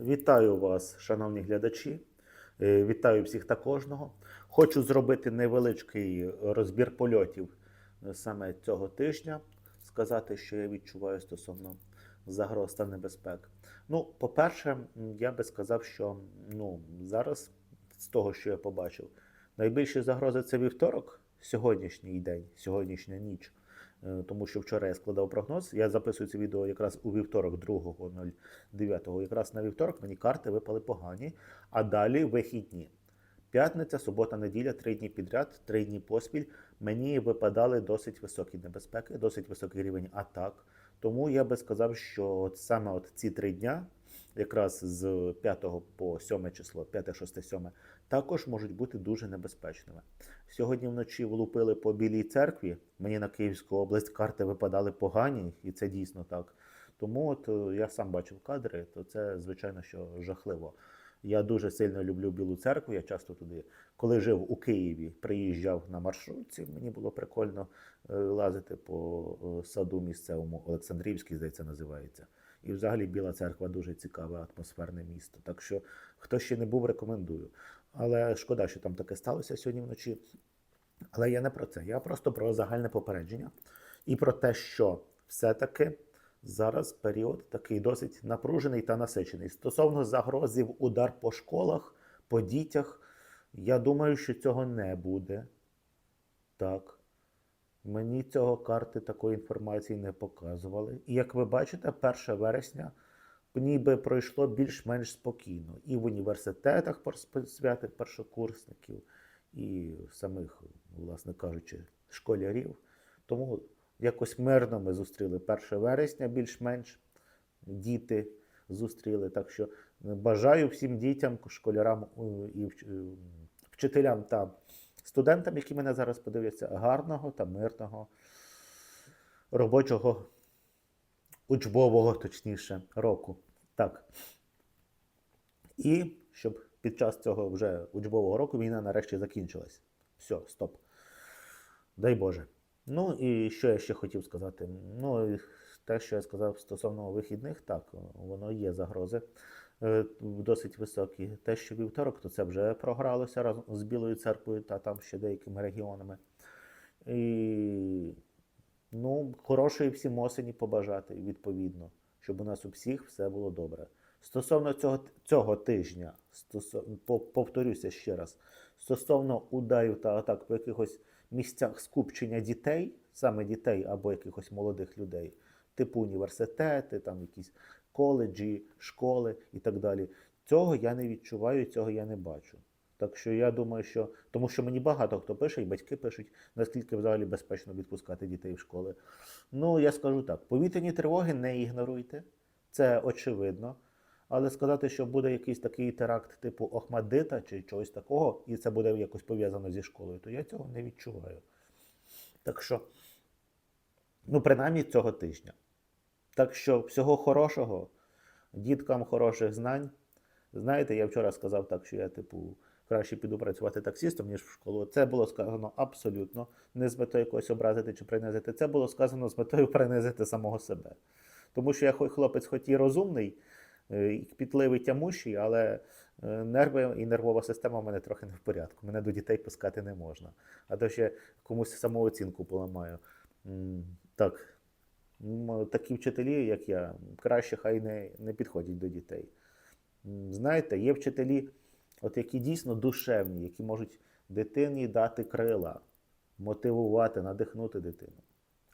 Вітаю вас, шановні глядачі. Е, Вітаю всіх та кожного. Хочу зробити невеличкий розбір польотів е, саме цього тижня. Сказати, що я відчуваю стосовно загроз та небезпек. Ну, по-перше, я би сказав, що ну, зараз, з того, що я побачив, найбільші загрози це вівторок, сьогоднішній день, сьогоднішня ніч. Е, Тому що вчора я складав прогноз. Я записую це відео якраз у вівторок, 2.09. Якраз на вівторок мені карти випали погані, а далі вихідні. П'ятниця, субота, неділя, три дні підряд, три дні поспіль. Мені випадали досить високі небезпеки, досить високий рівень атак. Тому я би сказав, що саме от ці три дня, якраз з 5 по 7 число, 5, 6, 7, також можуть бути дуже небезпечними. Сьогодні вночі влупили по Білій церкві. Мені на Київську область карти випадали погані, і це дійсно так. Тому от е, я сам бачив кадри, то це звичайно що жахливо. Я дуже сильно люблю Білу церкву. Я часто туди, коли жив у Києві, приїжджав на маршрутці. Мені було прикольно е, лазити по е, саду місцевому Олександрівський, здається, називається. І взагалі Біла церква дуже цікаве атмосферне місто. Так що, хто ще не був, рекомендую. Але шкода, що там таке сталося сьогодні вночі. Але я не про це. Я просто про загальне попередження і про те, що все-таки зараз період такий досить напружений та насичений. Стосовно загрозів удар по школах, по дітях, я думаю, що цього не буде. Так. Мені цього карти такої інформації не показували. І як ви бачите, 1 вересня ніби пройшло більш-менш спокійно. І в університетах святих першокурсників, і самих, власне кажучи, школярів. Тому якось мирно ми зустріли 1 вересня, більш-менш діти зустріли. Так що бажаю всім дітям, школярам е, і е, вчителям та студентам, які мене зараз подивляться, гарного та мирного робочого учбового, точніше, року. Так. І щоб під час цього вже учбового року війна нарешті закінчилась. Все, стоп. Дай Боже. Ну і що я ще хотів сказати? Ну, те, що я сказав стосовно вихідних, так, воно є загрози досить високі. Те, що вівторок, то це вже програлося разом з Білою церквою та там ще деякими регіонами. І ну, хорошої всім осені побажати, відповідно, щоб у нас у всіх все було добре. Стосовно цього, цього тижня, стосовно, повторюся ще раз, стосовно ударів та атак по якихось місцях скупчення дітей, саме дітей або якихось молодих людей, типу університети, там якісь коледжі, школи і так далі. Цього я не відчуваю, цього я не бачу. Так що я думаю, що тому що мені багато хто пише, і батьки пишуть, наскільки взагалі безпечно відпускати дітей в школи. Ну, я скажу так: повітряні тривоги не ігноруйте, це очевидно. Але сказати, що буде якийсь такий теракт типу Охмадита чи чогось такого, і це буде якось пов'язано зі школою, то я цього не відчуваю. Так що, ну, принаймні цього тижня. Так що всього хорошого, діткам хороших знань. Знаєте, я вчора сказав так, що я, типу, краще піду працювати таксістом, ніж в школу. Це було сказано абсолютно не з метою якогось образити чи принизити. Це було сказано з метою принизити самого себе. Тому що я хо- хлопець, хоч і розумний, е, і кпітливий, тямущий, але е, нерви і нервова система в мене трохи не в порядку. Мене до дітей пускати не можна. А то ще комусь самооцінку поламаю. Так, такі вчителі, як я, краще хай не, не підходять до дітей. Знаєте, є вчителі, от які дійсно душевні, які можуть дитині дати крила, мотивувати, надихнути дитину.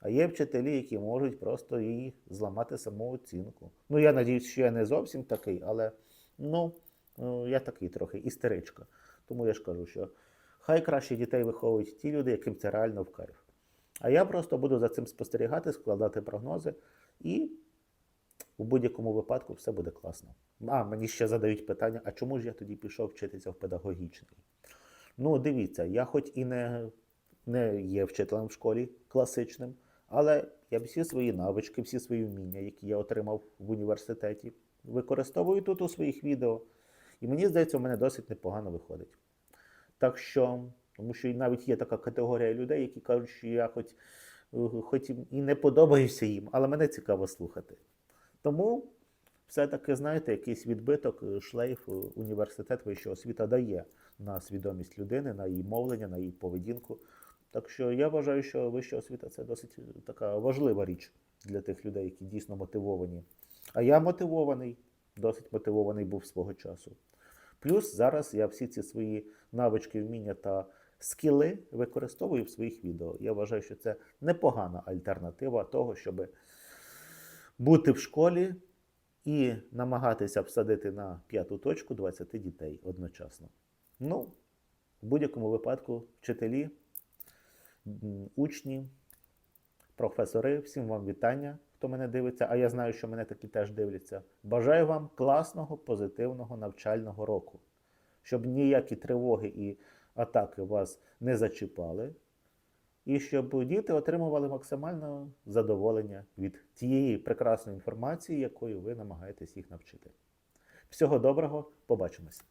А є вчителі, які можуть просто їй зламати самооцінку. Ну, я надіюсь, що я не зовсім такий, але ну, е, я такий трохи істеричка. Тому я ж кажу, що хай краще дітей виховують ті люди, яким це реально в кайф. А я просто буду за цим спостерігати, складати прогнози, і у будь-якому випадку все буде класно. А, мені ще задають питання: а чому ж я тоді пішов вчитися в педагогічний? Ну, дивіться, я хоч і не, не є вчителем в школі класичним, але я всі свої навички, всі свої вміння, які я отримав в університеті, використовую тут у своїх відео. І мені здається, у мене досить непогано виходить. Так що, тому що навіть є така категорія людей, які кажуть, що я хоч, е, хоч і не подобаюся їм, але мене цікаво слухати. Тому все-таки, знаєте, якийсь відбиток, е, шлейф е, університет вищого освіта дає на свідомість людини, на її мовлення, на її поведінку. Так що я вважаю, що вища освіта це досить така важлива річ для тих людей, які дійсно мотивовані. А я мотивований, досить мотивований був свого часу. Плюс зараз я всі ці свої навички, вміння та скіли використовую в своїх відео. Я вважаю, що це непогана альтернатива того, щоб бути в школі і намагатися всадити на п'яту точку 20 дітей одночасно. Ну, в будь-якому випадку, вчителі, учні, професори, всім вам вітання, хто мене дивиться, а я знаю, що мене такі теж дивляться. Бажаю вам класного, позитивного навчального року, щоб ніякі тривоги і атаки вас не зачіпали, і щоб діти отримували максимальне задоволення від тієї прекрасної інформації, якою ви намагаєтесь їх навчити. Всього доброго, побачимось!